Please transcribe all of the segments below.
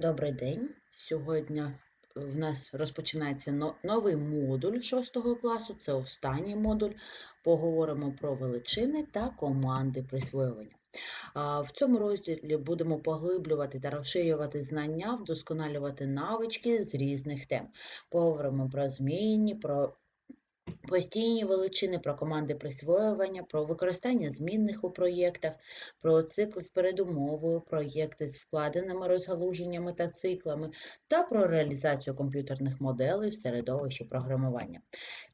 Добрий день. Сьогодні в нас розпочинається новий модуль 6 класу. Це останній модуль. Поговоримо про величини та команди присвоювання. В цьому розділі будемо поглиблювати та розширювати знання, вдосконалювати навички з різних тем. Поговоримо про змінні, про постійні величини, про команди присвоювання, про використання змінних у проєктах, про цикли з передумовою, проєкти з вкладеними розгалуженнями та циклами, та про реалізацію комп'ютерних моделей в середовищі програмування.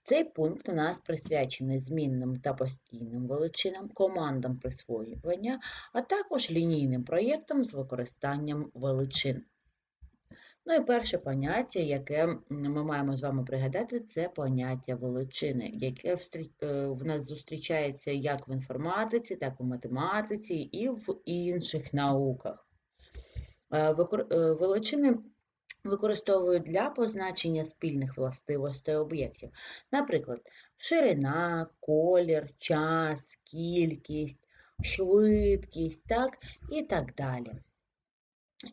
Цей пункт у нас присвячений змінним та постійним величинам, командам присвоювання, а також лінійним проєктам з використанням величин. Ну і перше поняття, яке ми маємо з вами пригадати, це поняття величини, яке е, в нас зустрічається як в інформатиці, так і в математиці і в інших науках. Е, е, Величини використовують для позначення спільних властивостей об'єктів. Наприклад, ширина, колір, час, кількість, швидкість, так, і так далі.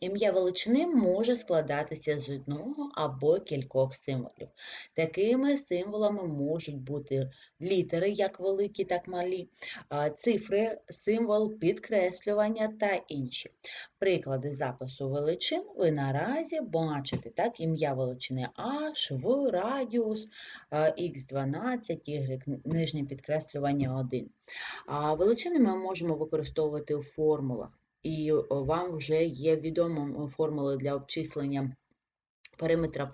Ім'я величини може складатися з одного або кількох символів. Такими символами можуть бути літери, як великі, так малі, цифри, символ підкреслювання та інші. Приклади запису величин ви наразі бачите. Так, ім'я величини H, В, радіус, Х12, Y, нижнє підкреслювання 1. А величини ми можемо використовувати у формулах і вам вже є відомо формули для обчислення периметра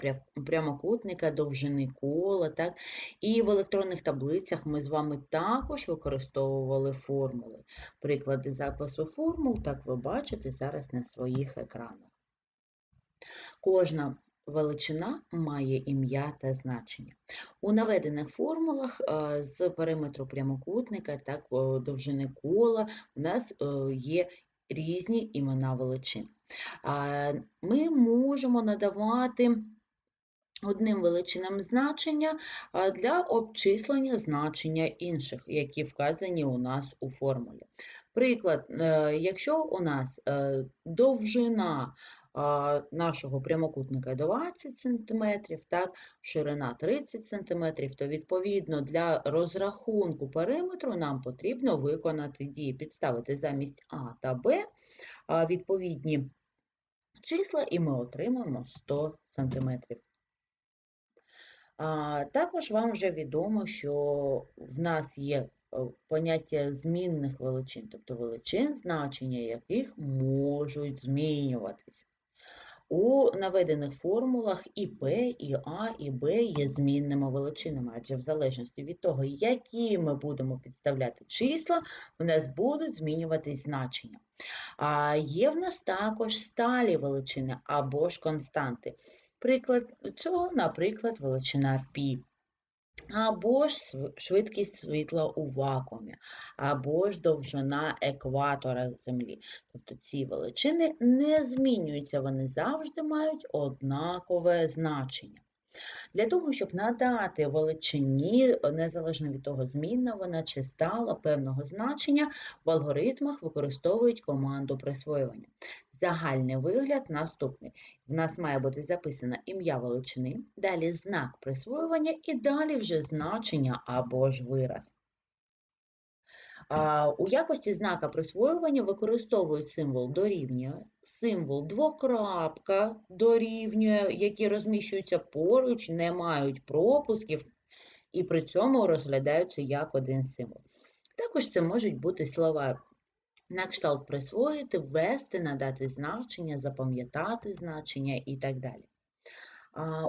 прямокутника, довжини кола, так? І в електронних таблицях ми з вами також використовували формули. Приклади запису формул, так ви бачите зараз на своїх екранах. Кожна величина має ім'я та значення. У наведених формулах е, з периметру прямокутника, так, довжини кола, у нас е, є різні імена величин. Ми можемо надавати одним величинам значення для обчислення значення інших, які вказані у нас у формулі. Приклад, е, якщо у нас е, довжина нашого прямокутника 20 см, так, ширина 30 см, то відповідно для розрахунку периметру нам потрібно виконати дії, підставити замість А та Б відповідні числа, і ми отримаємо 100 см. Також вам вже відомо, що в нас є е, поняття змінних величин, тобто величин, значення яких можуть змінюватися. У наведених формулах і P, і А, і Б є змінними величинами, адже в залежності від того, які ми будемо підставляти числа, в нас будуть змінюватись значення. А є в нас також сталі величини або ж константи. Приклад цього, наприклад, величина π. Або ж швидкість світла у вакуумі, або ж довжина екватора Землі. Тобто ці величини не змінюються, вони завжди мають однакове значення. Для того, щоб надати величині, незалежно від того, змінна вона чи стала певного значення, в алгоритмах використовують команду присвоювання. Загальний вигляд наступний. В нас має бути записано ім'я величини, далі знак присвоювання і далі вже значення або ж вираз. У якості знака присвоювання використовують символ дорівнює, символ двокрапка дорівнює, які розміщуються поруч, не мають пропусків і при цьому розглядаються як один символ. Також це можуть бути слова на кшталт присвоїти, ввести, надати значення, запам'ятати значення і так далі.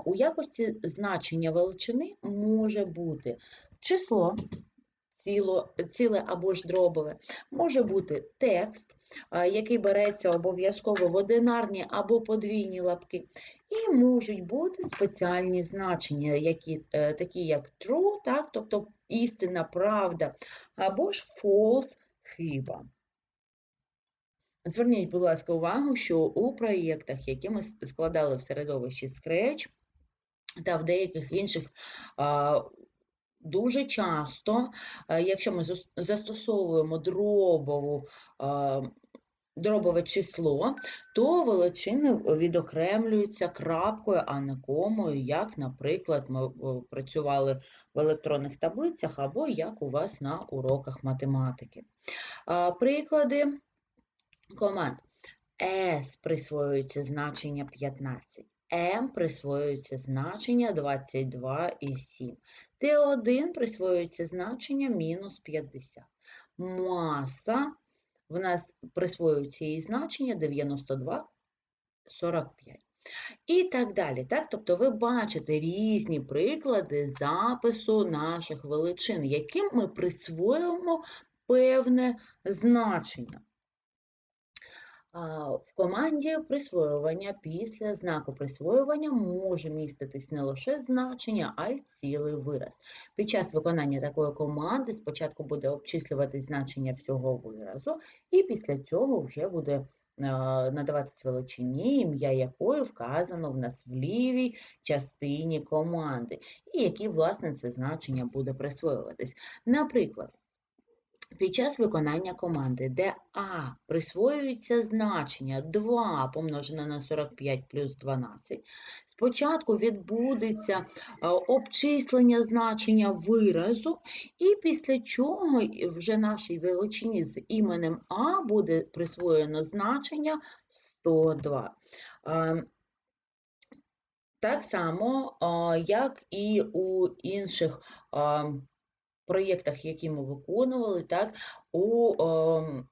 У якості значення величини може бути число, ціло, ціле або ж дробове, може бути текст, який береться обов'язково в одинарні або подвійні лапки, і можуть бути спеціальні значення, які, е, такі як true, так, тобто істина, правда, або ж false, хиба. Зверніть, будь ласка, увагу, що у проєктах, які ми складали в середовищі Scratch, та в деяких інших дуже часто, якщо ми застосовуємо дробову, дробове число, то величини відокремлюються крапкою, а не комою, як, наприклад, ми е, працювали в електронних таблицях або як у вас на уроках математики. Приклади команд. S присвоюється значення 15. М присвоюється значення 22 і 7. Т1 присвоюється значення мінус 50. Маса в нас присвоюється її значення 92, 45. І так далі. Так? Тобто ви бачите різні приклади запису наших величин, яким ми присвоюємо певне значення. В команді присвоювання після знаку присвоювання може міститись не лише значення, а й цілий вираз. Під час виконання такої команди спочатку буде обчислюватись значення всього виразу, і після цього вже буде надаватись величині, ім'я якої вказано в нас в лівій частині команди, і які, власне, це значення буде присвоюватись. Наприклад, під час виконання команди, де А присвоюється значення 2 помножене на 45 плюс 12, спочатку відбудеться е, обчислення значення виразу, і після чого вже нашій величині з іменем А буде присвоєно значення 102. Е, Так само, е, як і у інших проєктах, які ми виконували, так, у, е,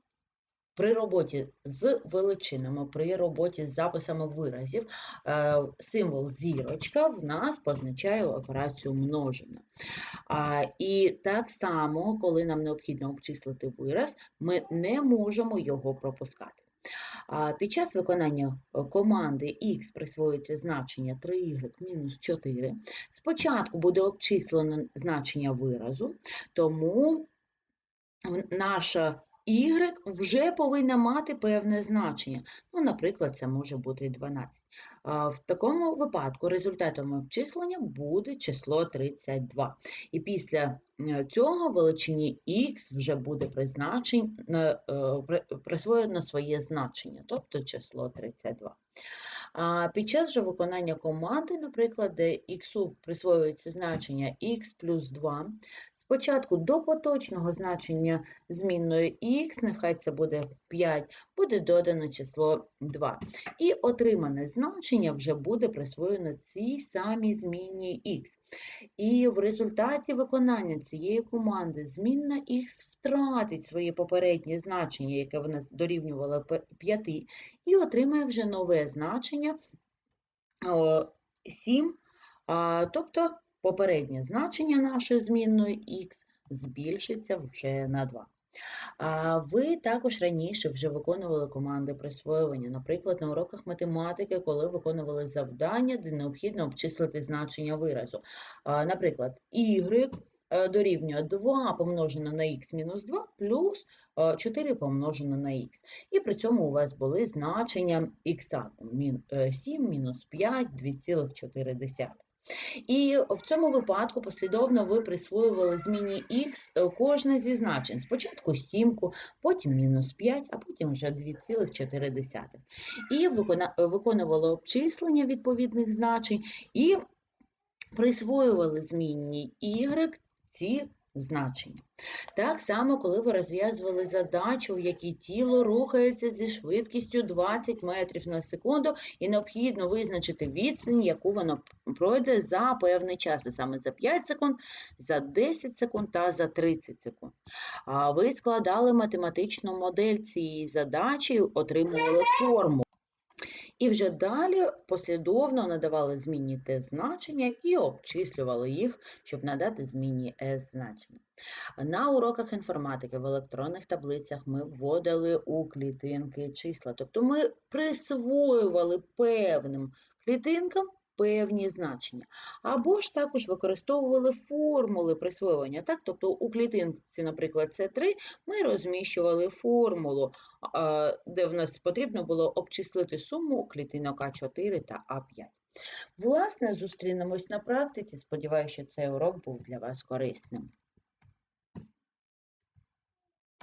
при роботі з величинами, при роботі з записами виразів, е, символ зірочка в нас позначає операцію множення. І так само, коли нам необхідно обчислити вираз, ми не можемо його пропускати. Під час виконання е, команди X присвоюється значення 3y-4. Спочатку буде обчислено значення виразу, тому наша y вже повинна мати певне значення. Ну, Наприклад, це може бути 12. В такому випадку результатом обчислення буде число 32. І після е, цього величині х вже буде е, присвоєно своє значення, тобто число 32. А Під час же виконання команди, наприклад, де х присвоюється значення х плюс 2, Спочатку до поточного значення змінної х, нехай це буде 5, буде додано число 2. І отримане значення вже буде присвоєно цій самій змінній х. І в результаті виконання цієї команди змінна х втратить своє попереднє значення, яке в нас дорівнювало 5, і отримає вже нове значення 7, тобто попереднє значення нашої змінної х збільшиться вже на 2. А ви також раніше вже виконували команди присвоювання, наприклад, на уроках математики, коли виконували завдання, де необхідно обчислити значення виразу. Наприклад, y е, дорівнює 2 помножено на х мінус 2 плюс 4 е, помножено на х. І при цьому у вас були значення х 7 мінус 5, 2,4. І в цьому випадку послідовно ви присвоювали зміні х е, кожне зі значень. Спочатку сімку, потім мінус 5, а потім вже 2,4. І виконували обчислення відповідних значень і присвоювали змінні y ці значення. Так само, коли ви розв'язували задачу, в якій тіло рухається зі швидкістю 20 метрів на секунду, і необхідно визначити відстань, яку воно пройде за певний час, і саме за 5 секунд, за 10 секунд та за 30 секунд. А ви складали математичну модель цієї задачі, отримували форму. І вже далі послідовно надавали змінні Т значення і обчислювали їх, щоб надати змінні С значення. На уроках інформатики в електронних таблицях ми вводили у клітинки числа, тобто ми присвоювали певним клітинкам певні значення. Або ж також використовували формули присвоювання. Так? Тобто у клітинці, наприклад, С3 ми розміщували формулу, де в нас потрібно було обчислити суму клітинок А4 та А5. Власне, зустрінемось на практиці. Сподіваюся, що цей урок був для вас корисним.